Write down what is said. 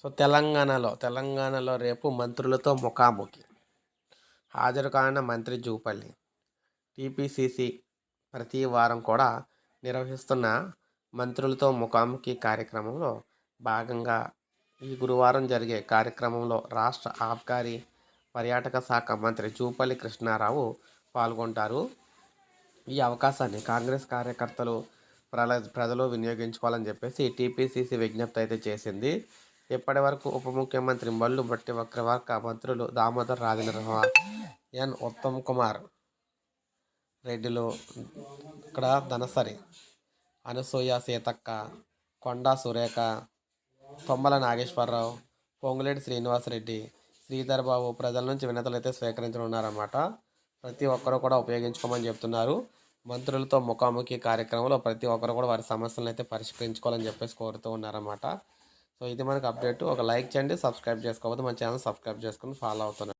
So తెలంగాణలో తెలంగాణలో రేపు మంత్రులతో ముఖాముఖి. హాజరు కాన మంత్రి జూపల్లి. టీపీసీసీ ప్రతి వారం కూడా నిర్వహిస్తున్న మంత్రులతో ముఖాముఖి కార్యక్రమంలో భాగంగా ఈ గురువారం జరిగే కార్యక్రమంలో రాష్ట్ర ఆబ్కారీ పర్యాటక శాఖ మంత్రి జూపల్లి కృష్ణారావు పాల్గొంటారు. ఈ అవకాశాన్ని కాంగ్రెస్ కార్యకర్తలు ప్రల ప్రజలు వినియోగించుకోవాలని చెప్పేసి టీపీసీసీ విజ్ఞప్తి అయితే చేసింది. ఇప్పటి వరకు ఉప ముఖ్యమంత్రి మల్లు బట్టి వక్రవర్క మంత్రులు దామోదర్ రాజనరసింహ ఎన్. ఉత్తమ్ కుమార్. రెడ్డిలు ఇక్కడ ధనసరి అనసూయ సీతక్క కొండా సురేఖ తొమ్మల నాగేశ్వరరావు పొంగులేటి శ్రీనివాసరెడ్డి శ్రీధర్ బాబు ప్రజల నుంచి వినతులు అయితే స్వీకరించనున్నారన్నమాట. ప్రతి ఒక్కరు కూడా ఉపయోగించుకోమని చెప్తున్నారు. మంత్రులతో ముఖాముఖి కార్యక్రమంలో ప్రతి ఒక్కరు కూడా వారి సమస్యలను అయితే పరిష్కరించుకోవాలని చెప్పేసి కోరుతూ ఉన్నారన్నమాట. సో ఇది మనకు అప్డేట్. ఒక లైక్ చేయండి సబ్స్క్రైబ్ చేసుకోకపోతే మన ఛానల్ సబ్స్క్రైబ్ చేసుకుని ఫాలో అవుతున్నారు